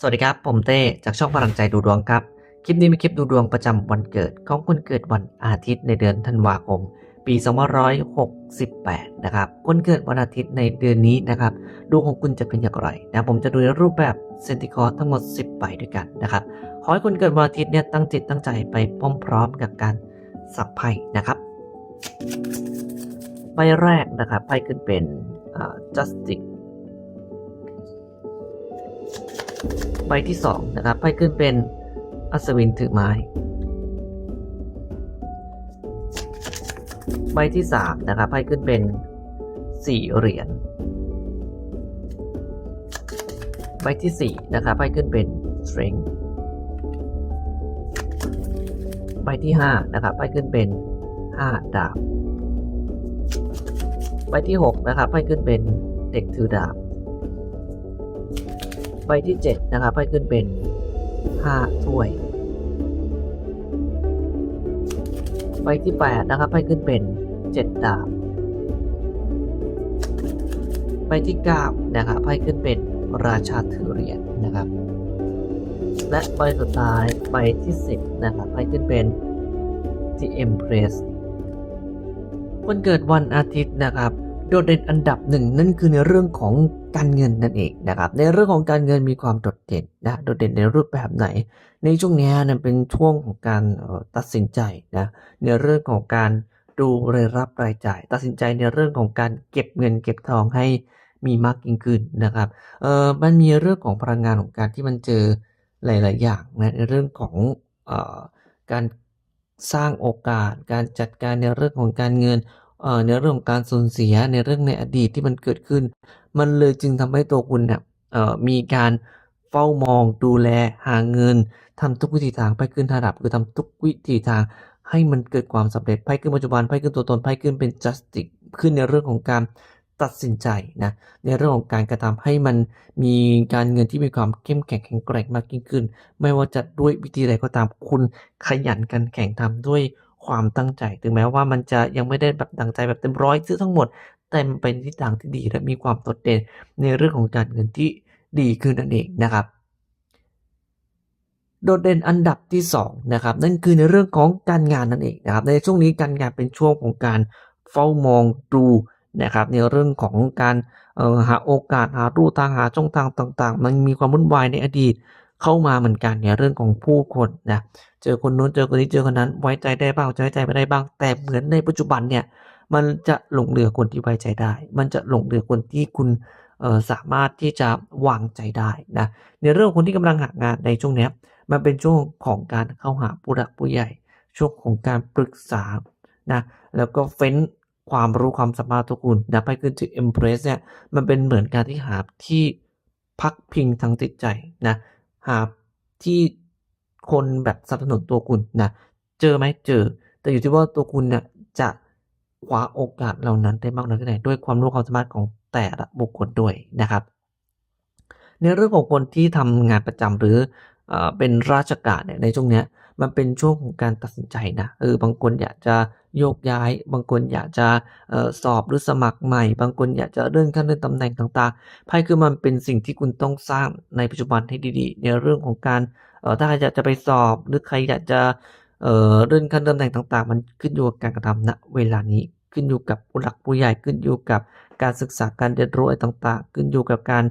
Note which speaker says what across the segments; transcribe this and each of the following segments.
Speaker 1: สวัสดีครับ ผมเต้ จากช่องพลังใจดูดวงครับ คลิปนี้เป็นคลิปดูดวงประจำวันเกิด ของคนเกิดวันอาทิตย์ในเดือนธันวาคม ปี 2568 นะครับ คนเกิดวันอาทิตย์ในเดือนนี้นะครับ ดวงของคุณจะเป็นอย่างไรนะผมจะดูในรูปแบบเซนติคอร์ทั้งหมด 10ใบด้วยกันนะครับ ขอให้คนเกิดวันอาทิตย์เนี่ยตั้งจิตตั้งใจไปพร้อมๆกับการสับไพ่นะครับใบแรกนะครับไพ่ขึ้นเป็น justice ใบที่ 2 นะครับไพ่ขึ้นเป็นอัศวินถือไม้ ใบที่ 3 นะครับไพ่ขึ้นเป็นสี่เหรียญใบที่ 4 นะครับไพ่ขึ้นเป็น strength ใบที่ 5 นะครับไพ่ขึ้นเป็น 5 ดาบ ใบที่ 6 นะครับไพ่ขึ้นเป็นเด็กถือดาบ ใบที่ 7 นะครับไพ่ขึ้นเป็น 5 ถ้วย ใบที่ 8 นะครับไพ่ขึ้นเป็น 7 ดาบ ใบที่ 9 นะครับไพ่ขึ้นเป็นราชาถือเหรียญนะครับ และใบสุดท้ายใบที่ 10 นะครับไพ่ขึ้นเป็น The Empress คนเกิดวันอาทิตย์นะครับ โดดเด่นอันดับหนึ่งนั่นคือในเรื่องของการเงินนั่นเองนะครับในเรื่องของการเงินมีความโดดเด่นนะโดดเด่นในรูปแบบไหน ในช่วงนี้นะเป็นช่วงของการตัดสินใจนะในเรื่องของการดูรายรับรายจ่าย ตัดสินใจในเรื่องของการเก็บเงินเก็บทองให้มีมากยิ่งขึ้นนะครับเออมันมีเรื่องของพลังงานของการที่มันเจอหลาย ๆ อย่างนะในเรื่องของออการสร้างโอกาส การจัดการในเรื่องของการเงิน ในเรื่องของการสูญเสียในเรื่องในอดีตที่มันเกิดขึ้น มันเลยจึงทำให้ตัวคุณเนี่ยเอ่อมีการเฝ้ามองดูแลหาเงินทำทุกวิธีทางไพ่ขึ้นระดับคือทำทุกวิธีทางให้มันเกิดความสำเร็จไพ่ขึ้นปัจจุบันไพ่ขึ้นตัวตนไพ่ขึ้นเป็น justice ขึ้นในเรื่องของการตัดสินใจนะในเรื่องของการกระทำให้มันมีการเงินที่มีความเข้มแข็งแข็งแกร่งมากยิ่งขึ้น ไม่ว่าจะด้วยวิธีใดก็ตามคุณขยันกันแข่งทำด้วย ความตั้งใจ ถึงแม้ว่ามันจะยังไม่ได้แบบดังใจแบบเต็มร้อยซื้อทั้งหมด แต่มันเป็นทิศทางที่ดีและมีความโดดเด่นในเรื่องของการเงินที่ดีขึ้นนั่นเองนะครับ โดดเด่นอันดับที่2นะครับนั่นคือในเรื่องของการงานนั่นเองนะครับ ในช่วงนี้การงานเป็นช่วงของการเฝ้ามองดูนะครับในเรื่องของการออหาโอกาสหาลู่ทางหาช่องทางต่าง ๆ มันมีความวุ่นวายในอดีต เข้ามาเหมือนกันในเรื่องของผู้คนนะเจอคนนู้นเจอคนนี้เจอคนนั้นไว้ใจได้บ้างจะไว้ใจไม่ได้บ้าง แต่เหมือนในปัจจุบันเนี่ยมันจะหลงเหลือคนที่ไว้ใจได้ มันจะหลงเหลือคนที่คุณเอ่อสามารถที่จะวางใจได้นะในเรื่องคนที่กำลังหางานในช่วงนี้มันเป็นช่วงของการเข้าหาผู้หลักผู้ใหญ่ ช่วงของการปรึกษานะแล้วก็เฟ้นความรู้ความสามารถทุกคุณนะไปขึ้นที่ Empress เนี่ยมันเป็นเหมือนการที่หาที่พักพิงทางจิตใจนะ หาที่คนแบบสนับสนุนตัวคุณนะเจอไหมเจอ แต่อยู่ที่ว่าตัวคุณเนี่ยจะคว้าโอกาสเหล่านั้นได้มากน้อยแค่ไหนด้วยความรู้ความสามารถของแต่ละบุคคลด้วยนะครับ ในเรื่องของคนที่ทำงานประจำหรือ เป็นราชการเนี่ยในช่วงเนี้ยมันเป็นช่วงของการตัดสินใจนะเออบางคนอยากจะโยกย้าย บางคนอยากจะออสอบหรือสมัครใหม่ บางคนอยากจะเลื่อนขั้นเลื่อนตำแหน่งต่างๆไพ่คือมันเป็นสิ่งที่คุณต้องสร้างในปัจจุบันให้ดีๆ ในเรื่องของการออถ้าใครอยากจะไปสอบหรือใครอยากจะเลื่อนขั้นเลื่อนตำแหน่งต่าง ๆ มันขึ้นอยู่กับการกระทำณเวลานี้ ขึ้นอยู่กับผู้หลักผู้ใหญ่ขึ้นอยู่กับการศึกษาการเรียนรู้อะไรต่างๆ ขึ้นอยู่กับการ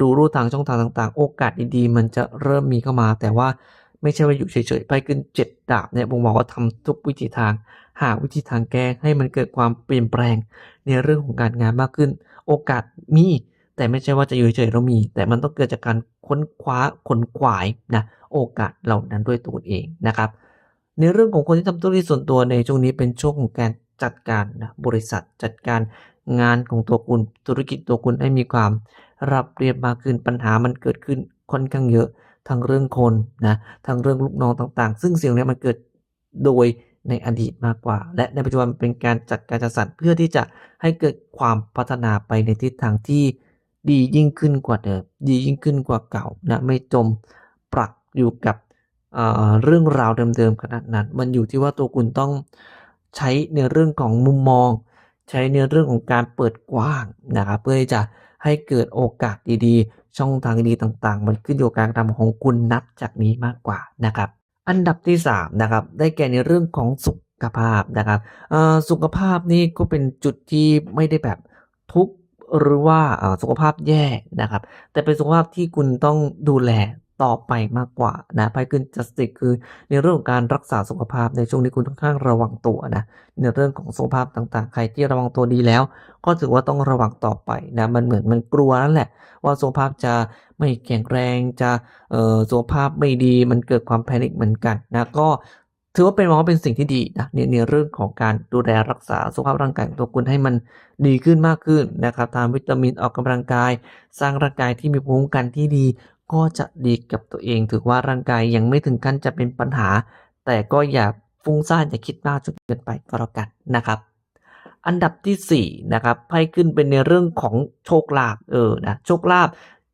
Speaker 1: ดูรูทางช่องทางต่างๆ โอกาสดีๆ มันจะเริ่มมีเข้ามา แต่ว่าไม่ใช่ว่าอยู่เฉยๆไปขึ้นเจ็ดดาบเนี่ยผมบอกว่าทำทุกวิธีทาง หาวิธีทางแก้ให้มันเกิดความเปลี่ยนแปลงในเรื่องของการงานมากขึ้น โอกาสมี แต่ไม่ใช่ว่าจะอยู่เฉยๆเรามี แต่มันต้องเกิดจากการค้นคว้าขนขวายนะโอกาสเหล่านั้นด้วยตัวเองนะครับในเรื่องของคนที่ทำธุรกิจส่วนตัวในช่วงนี้เป็นช่วงของการ จัดการนะบริษัทจัดการงานของตัวคุณธุรกิจตัวคุณให้มีความรับเรียบมากขึ้นปัญหามันเกิดขึ้นค่อนข้างเยอะทั้งเรื่องคนนะทั้งเรื่องลูกน้องต่างๆ ซึ่งสิ่งนี้มันเกิดโดยในอดีตมากกว่า และในปัจจุบันเป็นการจัดการจัดสรรเพื่อที่จะให้เกิดความพัฒนาไปในทิศทางที่ดียิ่งขึ้นกว่าเดิมดียิ่งขึ้นกว่าเก่านะไม่จมปลักอยู่กับเเรื่องราวเดิมๆขนาดนั้น มันอยู่ที่ว่าตัวคุณต้อง ใช้ในเรื่องของมุมมอง ใช้ในเรื่องของการเปิดกว้างนะครับเพื่อที่จะให้เกิดโอกาสดีๆ ช่องทางดีต่างๆ มันขึ้นอยู่กับการกระทำของคุณนับจากนี้มากกว่านะครับ อันดับที่3นะครับได้แก่ในเรื่องของสุขภาพนะครับสุขภาพนี่ก็เป็นจุดที่ไม่ได้แบบทุกหรือว่าสุขภาพแย่นะครับ แต่เป็นสุขภาพที่คุณต้องดูแล ต่อไปมากกว่านะไพ่ขึ้นจัสติกคือในเรื่องของการรักษาสุขภาพในช่วงนี้คุณค่อนข้างระวังตัวนะในเรื่องของสุขภาพต่างๆ ใครที่ระวังตัวดีแล้ว ก็ถือว่าต้องระวังต่อไปนะมันเหมือนมันกลัวนั่นแหละ ว่าสุขภาพจะไม่แข็งแรงจะเอ่อสุขภาพไม่ดีมันเกิดความแพนิคเหมือนกันนะก็ถือว่าเป็นมองว่าเป็นสิ่งที่ดีนะในในเรื่องของการดูแลรักษาสุขภาพร่างกายของตัวคุณให้มันดีขึ้นมากขึ้นนะครับทานวิตามินออกกำลังกาย สร้างร่างกายที่มีภูมิคุ้มกันที่ดี ก็จะดีกับตัวเองถือว่าร่างกายยังไม่ถึงขั้นจะเป็นปัญหา แต่ก็อย่าฟุ้งซ่านอย่าคิดมากจนเกินไปก็แล้วกันนะครับ อันดับที่4นะครับไพ่ขึ้นเป็นในเรื่องของโชคลาภเออนะโชคลาภ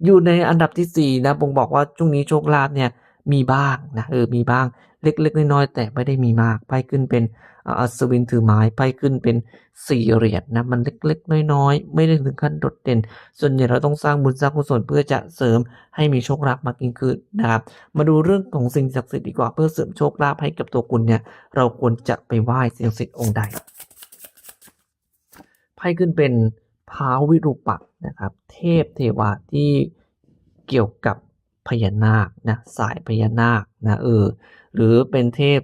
Speaker 1: อยู่ในอันดับที่4นะผมบอกว่าช่วงนี้โชคลาภเนี่ยมีบ้างนะเออมีบ้าง เล็กๆน้อยๆแต่ไม่ได้มีมากไพ่ขึ้นเป็นอัศวินถือไม้ไพ่ขึ้นเป็นสี่เหรียญนะมันเล็กๆน้อยๆไม่ได้ถึงขั้นโดดเด่น ส่วนใหญ่เราต้องสร้างบุญสร้างกุศลเพื่อจะเสริมให้มีโชคลาภมากยิ่งขึ้นนะครับมาดูเรื่องของสิ่งศักดิ์สิทธิ์ดีกว่าเพื่อเสริมโชคลาภให้กับตัวคุณเนี่ยเราควรจะไปไหว้สิ่งศักดิ์สิทธิ์องค์ใดไพ่ขึ้นเป็นท้าวิรูปักนะครับ เทพเทวาที่เกี่ยวกับพญานาคนะสายพญานาคนะเออ หรือเป็นเทพ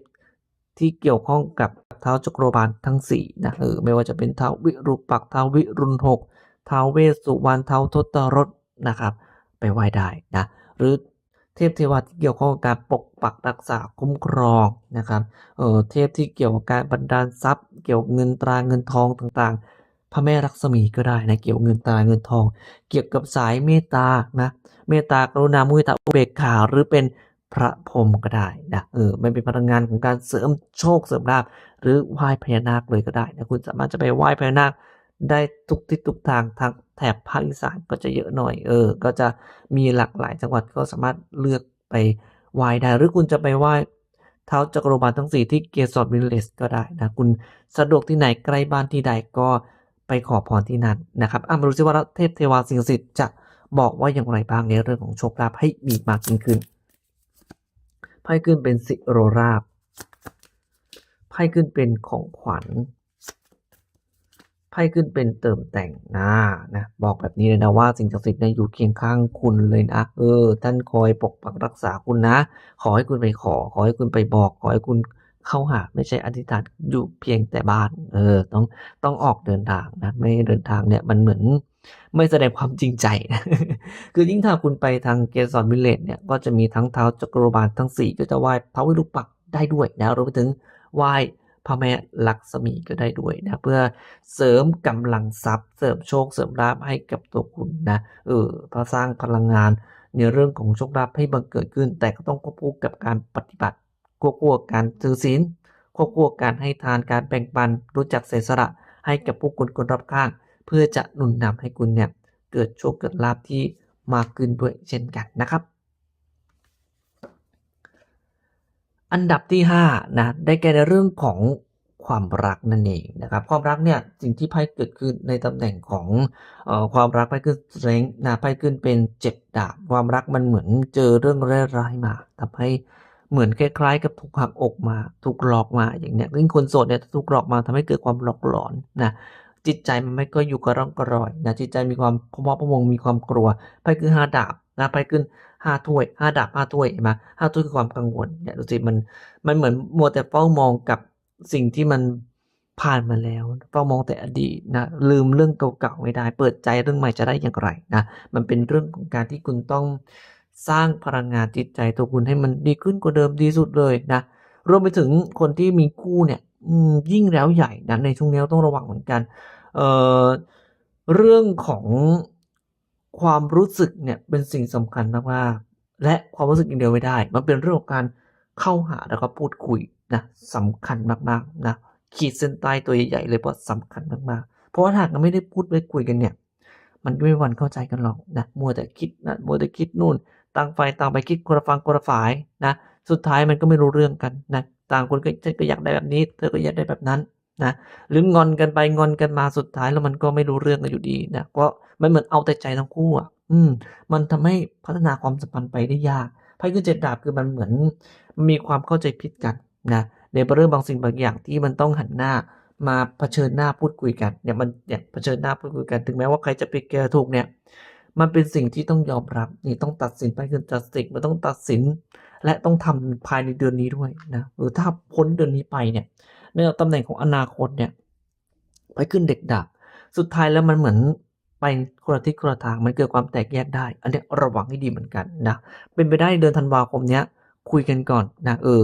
Speaker 1: ที่เกี่ยวข้องกับเท้าจักรบาลทั้งสี่นะเออไม่ว่าจะเป็นเท้าวิรูปักษ์ท้าวิรุณหกเท้าเวสสุวรรณเท้าทศรถนะครับ ไปไหว้ได้นะหรือเทพเทวาที่เกี่ยวข้องกับการปกปักรักษาคุ้มครองนะครับเออเทพที่เกี่ยวกับการบันดาลทรัพย์ เกี่ยวกเงินตราเงินทองต่างๆ พระแม่ลักษมีก็ได้นะเกี่ยวกเงินตราเงินทอง เกี่ยวกับสายเมตตานะเมตตากรุณามุทิตาอุเบกขาหรือเป็น พระพรหมก็ได้นะเออมันเป็นพลังงานของการเสริมโชคเสริมลาภหรือไหว้พญานาคเลยก็ได้นะคุณสามารถจะไปไหว้พญานาคได้ทุกทิศทุกทางทางแถบภาคอีสานก็จะเยอะหน่อยเออ ก็จะมีหลากหลายจังหวัดก็สามารถเลือกไปไหว้ได้ หรือคุณจะไปไหว้เท้าจักรบาลทั้งสี่ที่เกสรวิลเลจก็ได้นะคุณสะดวกที่ไหนใกล้บ้านที่ใดก็ไปขอพรที่นั่นนะครับอะมาดูซิว่าเทพเทวาสิ่งศักดิ์สิทธิ์จะบอกว่าอย่างไรบ้างในเรื่องของโชคลาภให้มีมากยิ่งขึ้น ไพ่ขึ้นเป็นสิโรราบไพ่ขึ้นเป็นของขวัญไพ่ขึ้นเป็นเติมแต่งนะนะบอกแบบนี้เลยนะว่าสิ่งศักดิ์สิทธิ์เนี่ยอยู่เคียงข้างคุณเลยนะเออ ท่านคอยปกปักรักษาคุณนะ ขอให้คุณไปขอ ขอให้คุณไปบอก ขอให้คุณเข้าหา ไม่ใช่อธิษฐานอยู่เพียงแต่บ้าน เออ ต้องต้องออกเดินทางนะ ไม่เดินทางเนี่ยมันเหมือน ไม่แสดงความจริงใจนะ คือยิ่งถ้าคุณไปทางเกสรวิลเลจเนี่ย ก็จะมีทั้งเท้าจักรบาลทั้งสี่ก็จะไหว้พระวิรุปักได้ด้วยนะรวมไปถึงไหว้พระแม่ลักษมีก็ได้ด้วยนะ เพื่อเสริมกำลังทรัพย์ เสริมโชคเสริมลาภให้กับตัวคุณนะ เออเพื่อสร้างพลังงานในเรื่องของโชคลาภให้บังเกิดขึ้น แต่ก็ต้องควบคู่กับการปฏิบัติควบคู่กับการถือศีลควบคู่กับการให้ทานการแบ่งปันรู้จักเสียสละให้กับผู้คนคนรอบข้าง เพื่อจะหนุนนำให้คุณเนี่ยเกิดโชคเกิดลาภที่มากขึ้นด้วยเช่นกันนะครับ อันดับที่5นะได้แก่ในเรื่องของความรักนั่นเองนะครับความรักเนี่ยสิ่งที่ไพ่เกิดขึ้นในตำแหน่งของออความรักไพ่ขึ้นเรงนะไพ่ขึ้นเป็นเจ็ดดาบความรักมันเหมือนเจอเรื่องร้ายๆมาทำให้เหมือนคล้ายๆ กับถูกหักอกมาถูกหลอกมาอย่างเนี้ยยิ่งคนโสดเนี่ยถูกหลอกมาทำให้เกิดความหลอกหลอนนะ จิตใจมันไม่ก็อยู่กระร่องกระรอยนะจิตใจมีความพะวะพะวงมีความกลัวไพ่คือห้าดาบนะไพ่ขึ้นห้าถ้วยห้าดาบห้าถ้วยเห็นไหมห้าถ้วยคือความกังวลเนี่ยดูสิมันมันเหมือนมัวแต่เฝ้ามองกับสิ่งที่มันผ่านมาแล้วเฝ้ามองแต่อดีตนะลืมเรื่องเก่าๆไม่ได้ เปิดใจเรื่องใหม่จะได้อย่างไรนะมันเป็นเรื่องของการที่คุณต้องสร้างพลังงานจิตใจตัวคุณให้มันดีขึ้นกว่าเดิมดีสุดเลยนะรวมไปถึงคนที่มีคู่เนี่ย ยิ่งแล้วใหญ่นะในช่วงนี้ต้องระวังเหมือนกันเออเรื่องของความรู้สึกเนี่ยเป็นสิ่งสำคัญมากๆและความรู้สึกอย่างเดียวไม่ได้ มันเป็นเรื่องของการเข้าหาแล้วก็พูดคุยนะสำคัญมากๆนะขีดเส้นใต้ตัวใหญ่ๆเลยเพราะสำคัญมากๆ เพราะว่าหากเราไม่ได้พูดไม่คุยกันเนี่ย มันก็ไม่วันเข้าใจกันหรอกนะมัวแต่คิดนะมัวแต่คิดนู่นต่างฝ่ายต่างไปคิดคนละฟังคนละฝ่ายนะสุดท้ายมันก็ไม่รู้เรื่องกันนะ ต่างคนก็ฉันก็อยากได้แบบนี้ เธอก็อยากได้แบบนั้นนะหรืองอนกันไปงอนกันมาสุดท้ายแล้วมันก็ไม่รู้เรื่องกันอยู่ดีนะก็มันเหมือนเอาแต่ใจทั้งคู่อะอืม มันทำให้พัฒนาความสัมพันธ์ไปได้ยากไพ่ขึ้นเจ็ดดาบคือมันเหมือนมีความเข้าใจผิดกันนะในเรื่องบางสิ่งบางอย่างที่มันต้องหันหน้ามาเผชิญหน้าพูดคุยกันเนี่ยมันเนี่ยเผชิญหน้าพูดคุยกัน ถึงแม้ว่าใครจะผิดแกถูกเนี่ย มันเป็นสิ่งที่ต้องยอมรับนี่ต้องตัดสินไพ่ขึ้นจัสติกมันต้องตัดสิน และต้องทำภายในเดือนนี้ด้วยนะหรือถ้าพ้นเดือนนี้ไปเนี่ยในตำแหน่งของอนาคตเนี่ยไพ่ขึ้นเด็กดาบสุดท้ายแล้วมันเหมือนไปคนละทิศคนละทางมันเกิดความแตกแยกได้ อันนี้ระวังให้ดีเหมือนกันนะเป็นไปได้เดือนธันวาคมเนี้ยคุยกันก่อนนะเออ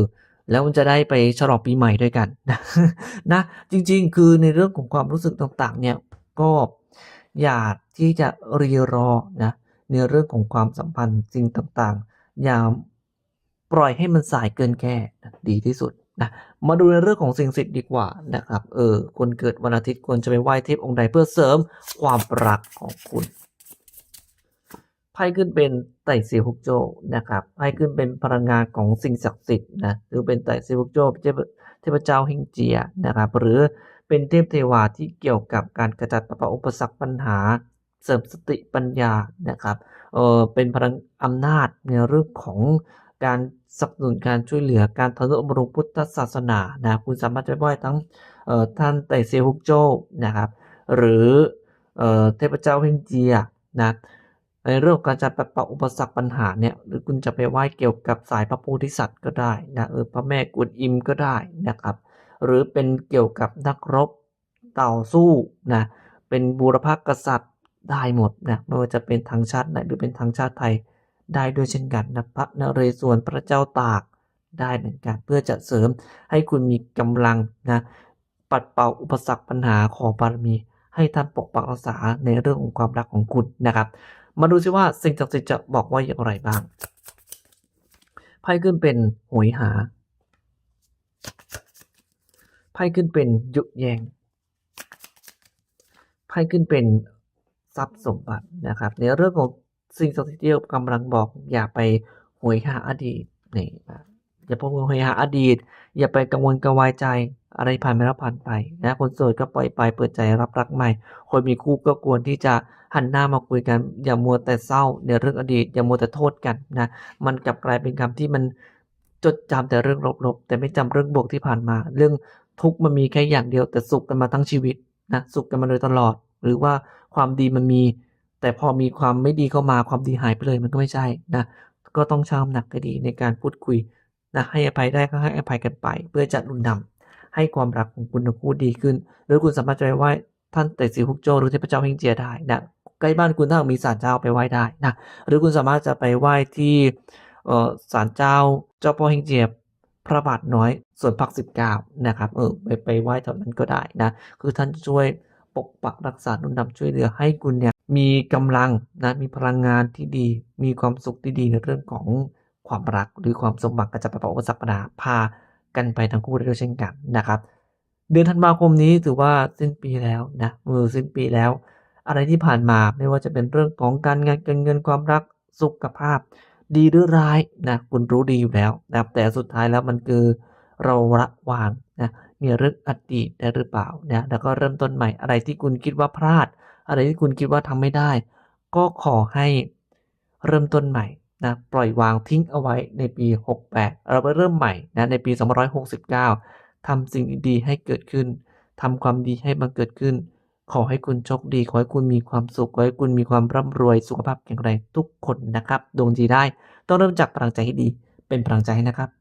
Speaker 1: แล้วมันจะได้ไปฉลองปีใหม่ด้วยกันนะนะจริง ๆ คือในเรื่องของความรู้สึกต่างๆ เนี่ยก็อย่าที่จะรีรอนะในเรื่องของความสัมพันธ์สิ่งต่างๆ อย่า ปล่อยให้มันสายเกินแก้ดีที่สุดนะมาดูในเรื่องของสิ่งศักดิ์สิทธิ์ดีกว่านะครับ เออคนเกิดวันอาทิตย์ควรจะไปไหว้เทพองค์ใดเพื่อเสริมความรักของคุณไพ่ขึ้นเป็นไต่เซียฮกโจนะครับไพ่ขึ้นเป็นพลังงานของสิ่งศักดิ์สิทธิ์นะหรือเป็นไต่เซียฮกโจเทพเทพเจ้าฮิงเจียนะครับหรือเป็นเทพเทวาที่เกี่ยวกับการกระจัดปัดเป่าอุปสรรคปัญหา เสริมสติปัญญานะครับเออเป็นพลังอำนาจในเรื่องของ การสนับสนุนการช่วยเหลือการทนุบำรุงพุทธศาสนานะคุณสามารถจะไหว้ทั้งท่านไต่เซียฮุกโจนะครับหรือเทพเจ้าเฮงเจียนะในเรื่องของการจัดปัดเป่าอุปสรรคปัญหาเนี่ยหรือคุณจะไปไหว้เกี่ยวกับสายพระโพธิสัตว์ก็ได้นะเออพระแม่กวนอิมก็ได้นะครับ หรือเป็นเกี่ยวกับนักรบต่อสู้นะเป็นบูรพกษัตริย์ได้หมดนะไม่ว่าจะเป็นทางชาติไหนหรือเป็นทางชาติไทย ได้ด้วยเช่นกันนะพระนเรศวรพระเจ้าตากได้เหมือนกันเพื่อจะเสริมให้คุณมีกำลังนะปัดเป่าอุปสรรคปัญหาขอบารมี ให้ท่านปกปักรักษาในเรื่องของความรักของคุณนะครับ มาดูซิว่าสิ่งศักดิ์สิทธิ์จะบอกว่าอย่างไรบ้างไพ่ขึ้นเป็นหวยหาไพ่ขึ้นเป็นยุแยงไพ่ขึ้นเป็นทรัพย์สมบัตินะครับ ในเรื่องของ สิ่งศักดิ์สิทธิ์ที่กำลังบอก อย่าไปหวยหาอดีตนี่อย่าไปหวยหาอดีต อย่าไปกังวลกังวายใจอะไรผ่านไปแล้วผ่านไปนะคนโสดก็ปล่อยไปเปิดใจรับรักใหม่ คนมีคู่ก็ควรที่จะหันหน้ามาคุยกัน อย่ามัวแต่เศร้าในเรื่องอดีต อย่ามัวแต่โทษกันนะมันกลับกลายเป็นคำที่มันจดจำแต่เรื่องลบๆ แต่ไม่จำเรื่องบวกที่ผ่านมา เรื่องทุกข์มันมีแค่อย่างเดียวแต่สุขกันมาทั้งชีวิตนะสุขกันมาโดยตลอด หรือว่าความดีมันมี แต่พอมีความไม่ดีเข้ามาความดีหายไปเลยมันก็ไม่ใช่นะก็ต้องช่างน้ำหนักให้ดีในการพูดคุยนะให้อภัยได้ก็ให้อภัยกันไป เพื่อจะหนุนนำให้ความรักของคุณทั้งคู่ดีขึ้น หรือคุณสามารถจะไปไหว้ท่านแต่ซีฮุกโจหรือเทพเจ้าเฮงเจียได้นะใกล้บ้านคุณถ้ามีศาลเจ้าไปไหว้ได้นะหรือคุณสามารถจะไปไหว้ที่เออศาลเจ้าเจ้าพ่อเฮงเจียพระบาทน้อยส่วนพักสิบเก้านะครับเออไปไปไหว้แถวนั้นก็ได้นะคือท่านช่วยปกปักรักษาหนุนนำช่วยเหลือให้คุณเนี่ย มีกำลังนะมีพลังงานที่ดี มีความสุขที่ดีในเรื่องของความรักหรือความสมหวังกระจับประเปาอุปสรรคปัญหาพากันไปทั้งคู่ได้ด้วยเช่นกันนะครับ เดือนธันวาคมนี้ถือว่าสิ้นปีแล้วนะมือสิ้นปีแล้ว อะไรที่ผ่านมาไม่ว่าจะเป็นเรื่องของการงานการเงินความรักสุขภาพ ดีหรือร้ายนะคุณรู้ดีอยู่แล้วนะแต่สุดท้ายแล้วมันคือเราระวางนะมีเรื่องอดีตได้หรือเปล่านะแล้วก็เริ่มต้นใหม่อะไรที่คุณคิดว่าพลาด อะไรที่คุณคิดว่าทำไม่ได้ ก็ขอให้เริ่มต้นใหม่นะปล่อยวางทิ้งเอาไว้ในปี 68 เราไปเริ่มใหม่นะในปี2569ทำสิ่งดีๆให้เกิดขึ้นทำความดีให้มันเกิดขึ้น ขอให้คุณโชคดี ขอให้คุณมีความสุข ขอให้คุณมีความร่ำรวยสุขภาพแข็งแรงทุกคนนะครับดวงดีได้ ต้องเริ่มจากพลังใจให้ดี เป็นพลังใจให้นะครับ